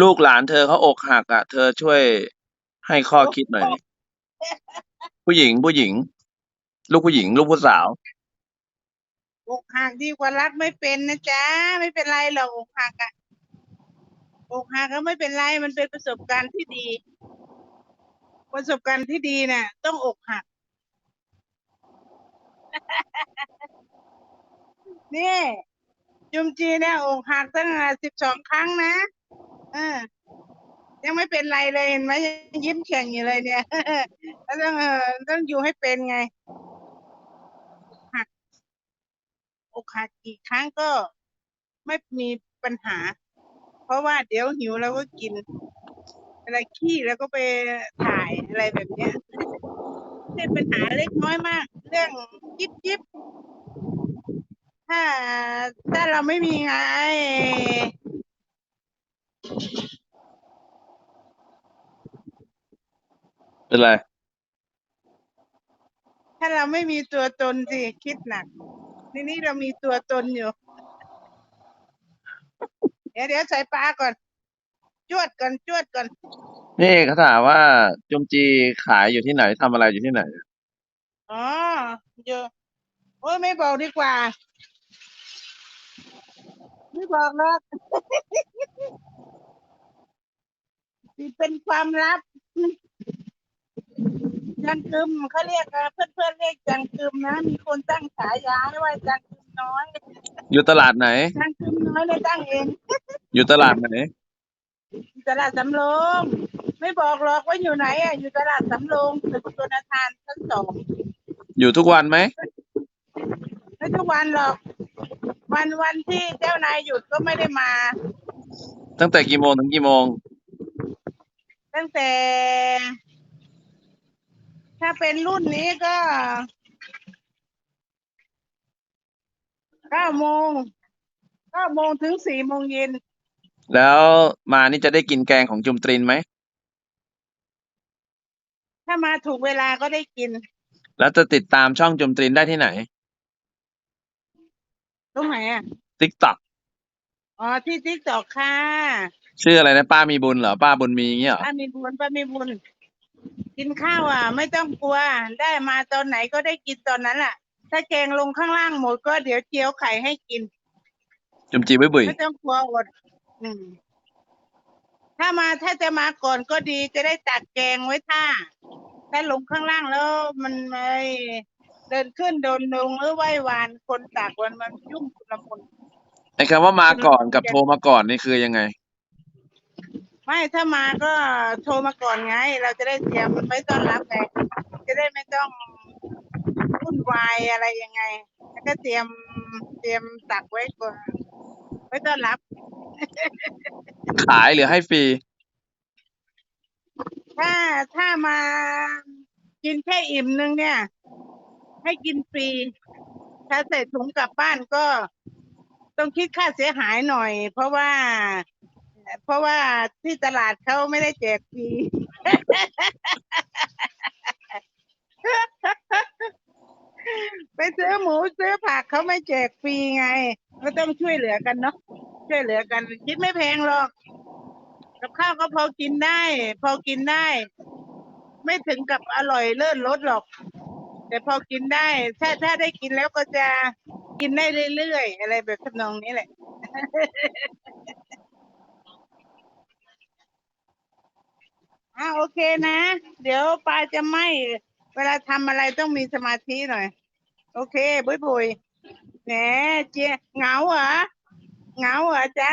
ลูกหลานเธอเขาอกหักอะ เธอช่วยให้ข้อคิดหน่อยดิผู้หญิงผู้หญิง ลูกผู้หญิง ลูกผู้สาว อกหักดีกว่ารักไม่เป็นนะจ๊ะไม่เป็นไรหรอกอกหักอะอกหักก็ไม่เป็นไรมันเป็นประสบการณ์ที่ดี ประสบการณ์ที่ดีน่ะ ต้องอกหัก นี่จุมจีเนี่ยอกหักตั้งสิบสองครั้งนะ เออ ยังไม่เป็นไรเลยเห็นไหมยังยิ้มแฉ่งอยู่เลยเนี่ยแล้วต้องเออต้องอยู่ให้เป็นไงหักอกหักกี่ครั้งก็ไม่มีปัญหา เพราะว่าเดี๋ยวหิวเราก็กินอะไรขี้แล้วก็ไปถ่ายอะไรแบบเนี้ยเป็นปัญหาเล็กน้อยมาก เรื่องยิบยิบถ้าถ้าเราไม่มีไง เป็นไร ถ้าเราไม่มีตัวตนสิคิดหนักทีนี้เรามีตัวตนอยู่ เดี๋ยวเดี๋ยวใส่ปลาก่อน จวดก่อนจวดก่อน นี่เขาถามว่าจุมจีขายอยู่ที่ไหนทำอะไรอยู่ที่ไหน อ๋อเยอะโอ้ยไม่บอกดีกว่า ไม่บอกหรอก นี่เป็นความลับจังกึมเขาเรียกเพื่อนเพื่อนๆเรียกจังกึมนะ มีคนตั้งฉายาให้ว่าจังกึมน้อยอยู่ตลาดไหน จังกึมน้อยเลยตั้งเองอยู่ตลาดไหนอยู่ตลาดสำโรงไม่บอกหรอกว่าอยู่ไหนอะอยู่ตลาดสำโรงตึกตุนทานชั้นสองอยู่ทุกวันไหม ไม่ทุกวันหรอก วันวันที่เจ้านายหยุดก็ไม่ได้มา ตั้งแต่กี่โมงถึงกี่โมง ตั้งแต่ ถ้าเป็นรุ่นนี้ก็เก้าโมงเก้าโมงถึงสี่โมงเย็น แล้วมานี่จะได้กินแกงของจุมตรินไหม ถ้ามาถูกเวลาก็ได้กิน แล้วจะติดตามช่องจุมตรินได้ที่ไหน ตรงไหนอะ ติ๊กต็อกอ๋อที่ติ๊กตอกค่ะ ชื่ออะไรนะป้ามีบุญเหรอป้าบุญมีอย่างเงี้ยเหรอป้ามีบุญป้ามีบุญ กินข้าวอะ ไม่ต้องกลัวได้มาตอนไหนก็ได้กินตอนนั้นแหละถ้าแกงลงข้างล่างหมดก็เดี๋ยวเจียวไข่ให้กินจุมจีบุยบุยไม่ต้องกลัวอดอืมถ้ามาถ้าจะมาก่อนก็ดีจะได้ตักแกงไว้ท่าถ้าลงข้างล่างแล้วมันไม่เดินขึ้นเดินลงหรือไหว้วานคนตักวันมันยุ่งละมุนไอ้คำว่ามาก่อนกับโทรมาก่อนนี่คือยังไง ไม่ถ้ามาก็โทรมาก่อนไง เราจะได้เตรียมไว้ต้อนรับไงจะได้ไม่ต้องวุ่นวายอะไรยังไง แล้วก็เตรียมเตรียมตักไว้ก่อนไว้ต้อนรับ ขายหรือให้ฟรี ถ้าถ้ามากินแค่อิ่มนึงเนี่ย ให้กินฟรี ถ้าใส่ถุงกลับบ้านก็ต้องคิดค่าเสียหายหน่อย เพราะว่า เพราะว่าที่ตลาดเขาไม่ได้แจกฟรีไปซื้อหมูซื้อผักเขาไม่แจกฟรีไง ก็ต้องช่วยเหลือกันเนาะช่วยเหลือกัน คิดไม่แพงหรอก กับข้าวก็พอกินได้ พอกินได้ ไม่ถึงกับอร่อยเลิศรสหรอก แต่พอกินได้ ถ้าถ้าได้กินแล้วก็จะกินได้เรื่อยๆ อะไรแบบทำนองนี้แหละ อ่าโอ เคนะ เดี๋ยวปลาจะไหมเวลาทำอะไรต้องมีสมาธิหน่อย โอเค บุยบุยแหนเจียเหงาเหรอเหงาเหรอจ๊ะ